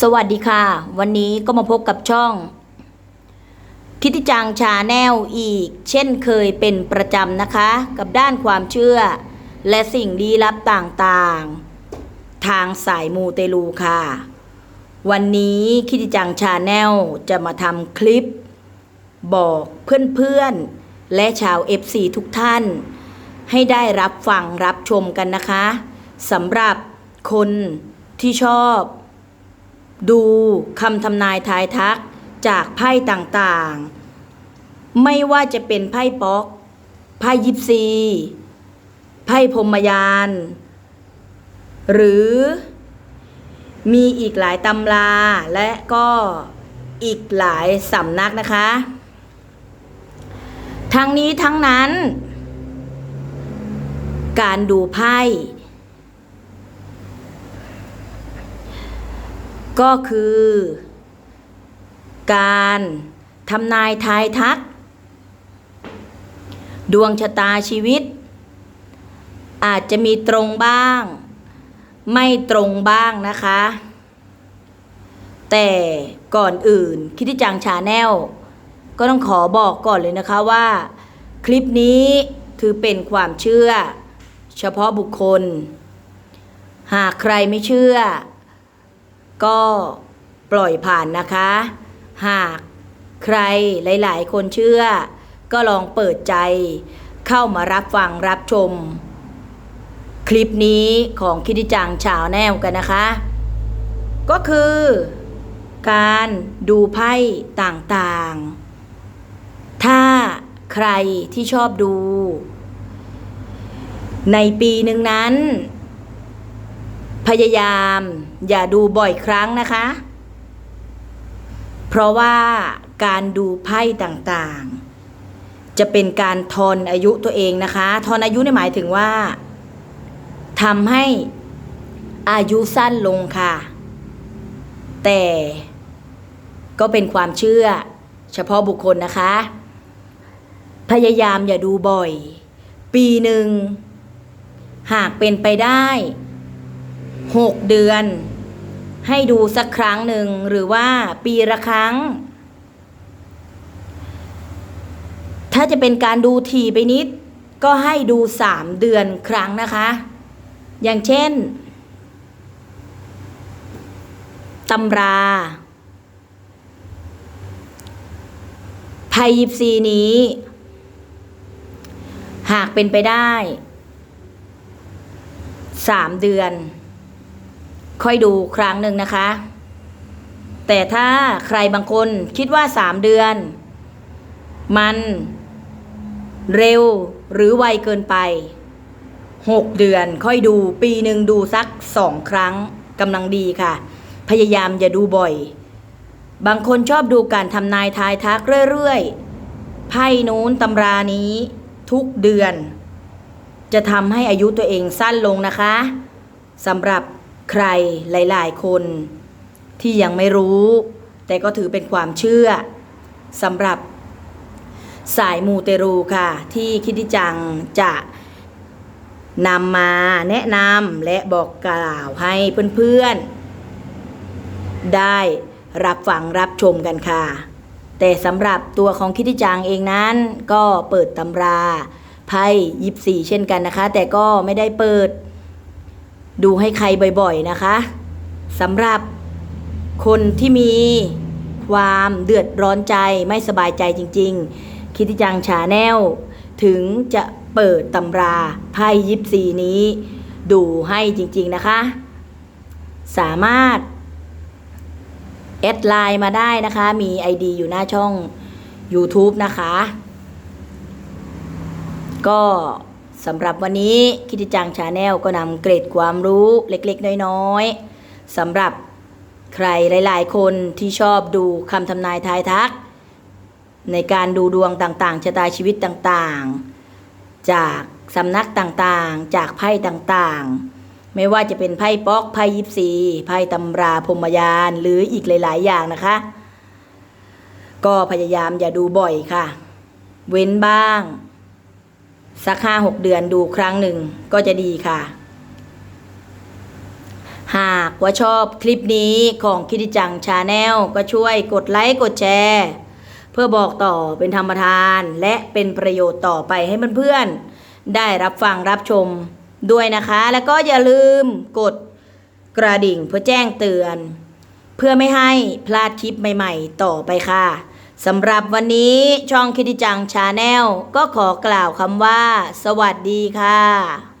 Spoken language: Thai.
สวัสดีค่ะ วันนี้ก็มาพบกับช่อง ทิติจังชาแนลอีก เช่นเคยเป็นประจำนะคะ กับด้านความเชื่อ และสิ่งลี้ลับต่างๆ ทางสายมูเตลูค่ะ วันนี้คิติจังชาแนลจะมาทำคลิป บอกเพื่อนๆ และชาว FC ทุกท่าน ให้ได้รับฟังรับชมกันนะคะสำหรับคนที่ชอบ ดูคำทำนายทายทักจากไพ่ต่างๆ ไม่ว่าจะเป็นไพ่ป๊อก ไพ่ยิปซี ไพ่พรมยาน หรือมีอีกหลายตำราและก็อีกหลายสำนักนะคะ ทั้งนี้ทั้งนั้น การดูไพ่ ก็คือ การทำนายทายทัก ดวงชะตาชีวิต อาจจะมีตรงบ้าง ไม่ตรงบ้างนะคะ แต่ก่อนอื่นคิดที่จังชาแนลก็ต้องขอบอกก่อนเลยนะคะว่า คลิปนี้ถือเป็นความเชื่อ เฉพาะบุคคล หากใครไม่เชื่อ ก็ปล่อยผ่านนะคะ หากใครหลาย ๆ คนเชื่อ ก็ลองเปิดใจ เข้ามารับฟังรับชม คลิปนี้ของคิดิจังชาวแนวกันนะคะ ก็คือ การดูไพ่ต่างๆ ถ้าใครที่ชอบดู ในปีหนึ่งนั้น พยายามอย่าดูบ่อยครั้งนะคะ เพราะว่าการดูไพ่ต่างๆ จะเป็นการทอนอายุตัวเองนะคะทอนอายุในหมายถึงว่าทำให้อายุสั้นลงค่ะ แต่ก็เป็นความเชื่อเฉพาะบุคคลนะคะ พยายามอย่าดูบ่อย ปีหนึ่ง หากเป็นไปได้ หกเดือน ให้ดูสักครั้งหนึ่งหรือว่าปีละครั้ง ถ้าจะเป็นการดูถี่ไปนิด ก็ให้ดูสามเดือนครั้งนะคะ อย่างเช่นตำราไพ่ยิปซีนี้ หากเป็นไปได้สามเดือน ค่อยดูครั้งหนึ่งนะคะ แต่ถ้าใครบางคนคิดว่าสามเดือน มันเร็วหรือไวเกินไปหกเดือนค่อยดูปีหนึ่งดูสักสองครั้งกำลังดีค่ะ พยายามอย่าดูบ่อย บางคนชอบดูการทำนายทายทักเรื่อยๆไพ่นู้นตำรานี้ทุกเดือน จะทำให้อายุตัวเองสั้นลงนะคะสำหรับ ใครหลายๆ คนที่ยังไม่รู้ แต่ก็ถือเป็นความเชื่อสำหรับสายมูเตรูค่ะ ที่คิดที่จังจะนำมาแนะนำและบอกกล่าวให้เพื่อนๆ ได้รับฟังรับชมกันค่ะ แต่สำหรับตัวของคิดที่จังเองนั้น ก็เปิดตำราไพ่ยิบสี่เช่นกันนะคะ แต่ก็ไม่ได้เปิด ดูให้ใครบ่อยๆนะคะสำหรับคนที่มีความเดือดร้อนใจไม่สบายใจจริง ๆ คิดที่จังชาแนลถึงจะเปิดตำราไพ่ยิปซีนี้ ดูให้จริง ๆนะคะ สามารถ แอดไลน์มาได้นะคะ มี ID อยู่หน้าช่อง YouTube นะคะ ก็ สำหรับวันนี้คิดจังชาแนลก็นำเกร็ดความรู้เล็กๆ น้อยๆสำหรับใครหลาย ๆ คนที่ชอบดูคำทำนายทายทัก ในการดูดวงต่างๆชะตาชีวิตต่างๆ จากสำนักต่างๆ จากไพ่ต่างๆ ไม่ว่าจะเป็นไพ่ป๊อกไพ่ยิปซีไพ่ตำราพรมยานหรืออีกหลาย ๆ อย่างนะคะ ก็พยายามอย่าดูบ่อยค่ะ เว้นบ้าง สักห้าหกเดือนดูครั้งหนึ่งก็จะดีค่ะ หากว่าชอบคลิปนี้ของคิดิจังชาแนลก็ช่วยกดไลค์กดแชร์ เพื่อบอกต่อเป็นธรรมทาน และเป็นประโยชน์ต่อไปให้เพื่อนๆ ได้รับฟังรับชมด้วยนะคะ แล้วก็อย่าลืมกดกระดิ่งเพื่อแจ้งเตือน เพื่อไม่ให้พลาดคลิปใหม่ ๆ ต่อไปค่ะ สำหรับวันนี้ช่องคิดิจังชาแนลก็ขอกล่าวคำว่า สวัสดีค่ะ